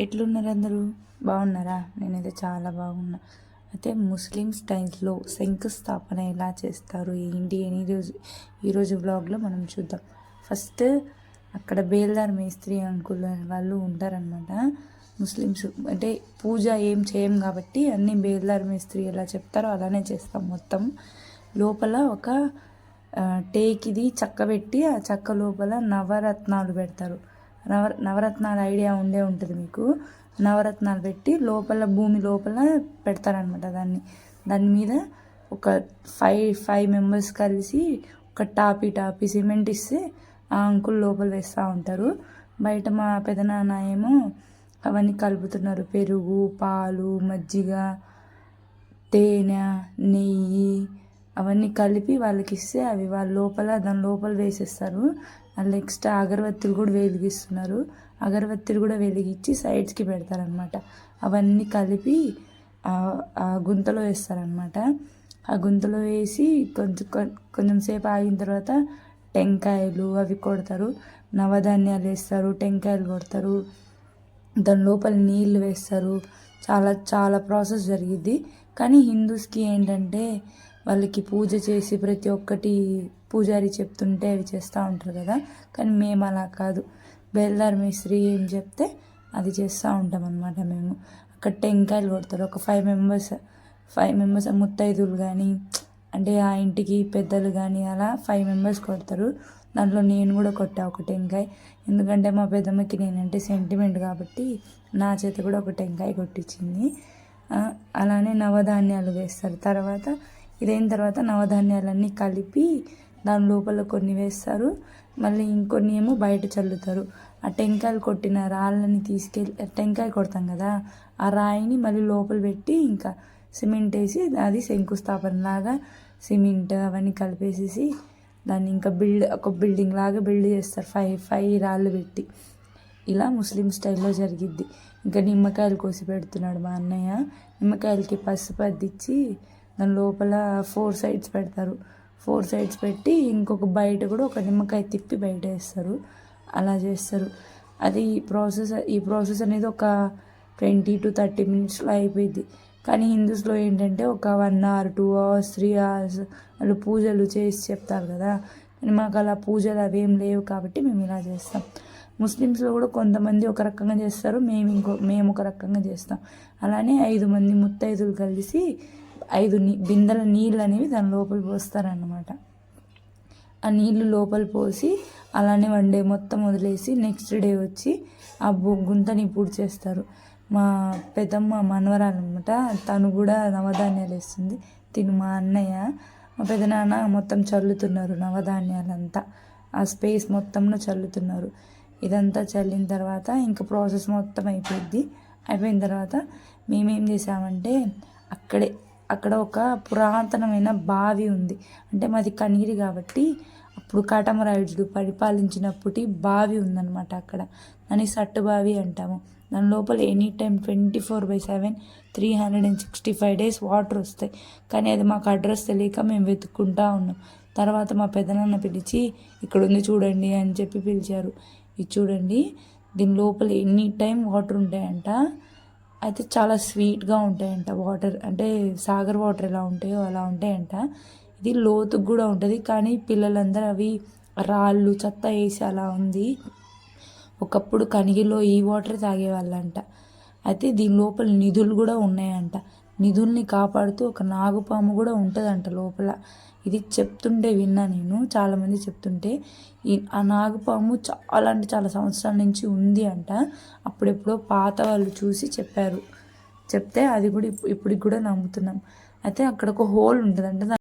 ఎట్లున్నారు అందరూ? బాగున్నారా? నేనైతే చాలా బాగున్నా. అయితే ముస్లిం స్టైల్స్లో శంకుస్థాపన ఎలా చేస్తారు? ఏంటి? అని ఈరోజు ఈరోజు బ్లాగ్లో మనం చూద్దాం. ఫస్ట్ అక్కడ బేల్దార్ మేస్త్రి అంకుల్ వాళ్ళు ఉంటారనమాట ముస్లిమ్స్ అంటే పూజ ఏం చేయం కాబట్టి అన్ని బేల్దార్ మేస్త్రి ఎలా చెప్తారో అలానే చేస్తాం మొత్తం. లోపల ఒక టేకిది చక్క పెట్టి ఆ చక్క లోపల నవరత్నాలు పెడతారు. నవ నవరత్నాల ఐడియా ఉండే ఉంటుంది మీకు. నవరత్నాలు పెట్టి లోపల భూమి లోపల పెడతారనమాట దాన్ని. దాని మీద ఒక ఫైవ్ ఫైవ్ మెంబర్స్ కలిసి ఒక టాపీ టాపీ సిమెంట్ ఇస్తే ఆ అంకుల్ లోపల వేస్తూ ఉంటారు. బయట మా పెదనాన్న ఏమో అవన్నీ కలుపుతున్నారు. పెరుగు పాలు మజ్జిగ తేనె నెయ్యి అవన్నీ కలిపి వాళ్ళకి ఇస్తే అవి వాళ్ళ లోపల దాని లోపల వేసేస్తారు. నెక్స్ట్ ఎక్స్ట్రా అగరబత్తులు కూడా వెలిగిస్తున్నారు. అగరబత్తులు కూడా వెలిగించి సైడ్స్కి పెడతారనమాట అవన్నీ కలిపి ఆ గుంతలో వేస్తారనమాట ఆ గుంతలో వేసి కొంచెం కొంచెం సేపు ఆగిన తర్వాత టెంకాయలు అవి కొడతారు. నవధాన్యాలు వేస్తారు టెంకాయలు కొడతారు. దాని లోపల నీళ్ళు వేస్తారు. చాలా చాలా ప్రాసెస్ జరిగిద్ది. కానీ హిందూస్కి ఏంటంటే వాళ్ళకి పూజ చేసి ప్రతి ఒక్కటి పూజారి చెప్తుంటే అవి చేస్తూ ఉంటారు కదా. కానీ మేము అలా కాదు. బేల్దార్ మిస్త్రీ ఏం చెప్తే అది చేస్తూ ఉంటాం అనమాట మేము. అక్కడ టెంకాయలు కొడతారు. ఒక ఫైవ్ మెంబర్స్ ఫైవ్ మెంబర్స్ ముత్తైదులు కానీ అంటే ఆ ఇంటికి పెద్దలు కానీ అలా ఫైవ్ మెంబర్స్ కొడతారు. దాంట్లో నేను కూడా కొట్టా ఒక టెంకాయ. ఎందుకంటే మా పెద్దమ్మకి నేనంటే సెంటిమెంట్ కాబట్టి నా చేత కూడా ఒక టెంకాయ కొట్టించింది. అలానే నవధాన్యాలు వేస్తారు. తర్వాత ఇదైన తర్వాత నవధాన్యాలన్నీ కలిపి దాని లోపల కొన్ని వేస్తారు. మళ్ళీ ఇంకొన్ని ఏమో బయట చల్లుతారు. ఆ టెంకాయలు కొట్టిన రాళ్ళని తీసుకెళ్ళి టెంకాయ కొడతాం కదా ఆ రాయిని మళ్ళీ లోపల పెట్టి ఇంకా సిమెంట్ వేసి అది శంకుస్థాపన లాగా సిమెంట్ అవన్నీ కలిపేసేసి దాన్ని ఇంకా బిల్డ్ ఒక బిల్డింగ్ లాగా బిల్డ్ చేస్తారు. ఫైవ్ ఫైవ్ రాళ్ళు పెట్టి. ఇలా ముస్లిం స్టైల్లో జరిగిద్ది. ఇంకా నిమ్మకాయలు కోసి పెడుతున్నాడు మా అన్నయ్య. నిమ్మకాయలకి పసుపు అద్దిచ్చి దాని లోపల ఫోర్ సైడ్స్ పెడతారు. ఫోర్ సైడ్స్ పెట్టి ఇంకొక బయట కూడా ఒక నిమ్మకాయ తిప్పి బయట వేస్తారు. అలా చేస్తారు. అది ఈ ప్రాసెస్ ఈ ప్రాసెస్ అనేది ఒక ట్వంటీ టు థర్టీ మినిట్స్లో అయిపోయింది కానీ హిందూస్లో ఏంటంటే ఒక one hour two hours three hours వాళ్ళు పూజలు చేసి చెప్తారు కదా. కానీ మాకు అలా పూజలు అవి ఏం లేవు కాబట్టి మేము ఇలా చేస్తాం. ముస్లిమ్స్లో కూడా కొంతమంది ఒక రకంగా చేస్తారు. మేము ఇంకో మేము ఒక రకంగా చేస్తాం. అలానే ఐదు మంది ముత్తైదులు కలిసి ఐదు నీ బిందెల నీళ్ళు అనేవి దాని లోపల పోస్తారనమాట ఆ నీళ్ళు లోపల పోసి అలానే వన్ డే మొత్తం వదిలేసి నెక్స్ట్ డే వచ్చి ఆ గుంతని పూడి చేస్తారు. మా పెద్దమ్మ మనవరాలు అనమాట తను కూడా నవధాన్యాలు వేస్తుంది. తిను మా అన్నయ్య మా పెదనాన్న మొత్తం చల్లుతున్నారు నవధాన్యాలంతా. ఆ స్పేస్ మొత్తంలో చల్లుతున్నారు. ఇదంతా చల్లిన తర్వాత ఇంకా ప్రాసెస్ మొత్తం అయిపోయింది అయిపోయిన తర్వాత మేమేం చేసామంటే అక్కడే అక్కడ ఒక పురాతనమైన బావి ఉంది. అంటే మాది కనిగిరి కాబట్టి అప్పుడు కాటమరాయుడు పరిపాలించినప్పటి బావి ఉందన్నమాట అక్కడ. దాన్ని సట్టు బావి అంటాము. దాని లోపల any time twenty four by seven three hundred and sixty five days water వస్తాయి. కానీ అది మాకు అడ్రస్ తెలియక మేము వెతుక్కుంటా ఉన్నాం. తర్వాత మా పెదనాన్న పిలిచి ఇక్కడ ఉంది చూడండి అని చెప్పి పిలిచారు. ఇది చూడండి దీని లోపల ఎనీ టైం వాటర్ ఉంటాయంట. అయితే చాలా స్వీట్గా ఉంటాయంట వాటర్. అంటే సాగర్ వాటర్ ఎలా ఉంటాయో అలా ఉంటాయంట. ఇది లోతుకు కూడా ఉంటుంది. కానీ పిల్లలందరూ అవి రాళ్ళు చెత్త వేసి అలా ఉంది. ఒకప్పుడు కనిగిలో ఈ వాటర్ తాగేవాళ్ళంట. అయితే దీని లోపల నిధులు కూడా ఉన్నాయంట. నిధుల్ని కాపాడుతూ ఒక నాగుపాము కూడా ఉంటుందంట లోపల. ఇది చెప్తుంటే విన్నా నేను. చాలామంది చెప్తుంటే ఈ ఆ నాగుపాము చాలా అంటే చాలా సంవత్సరాల నుంచి ఉంది అంట. అప్పుడెప్పుడో పాత వాళ్ళు చూసి చెప్పారు. చెప్తే అది కూడా ఇప్పటికి కూడా నమ్ముతున్నాం. అయితే అక్కడ ఒక హోల్ ఉంటుంది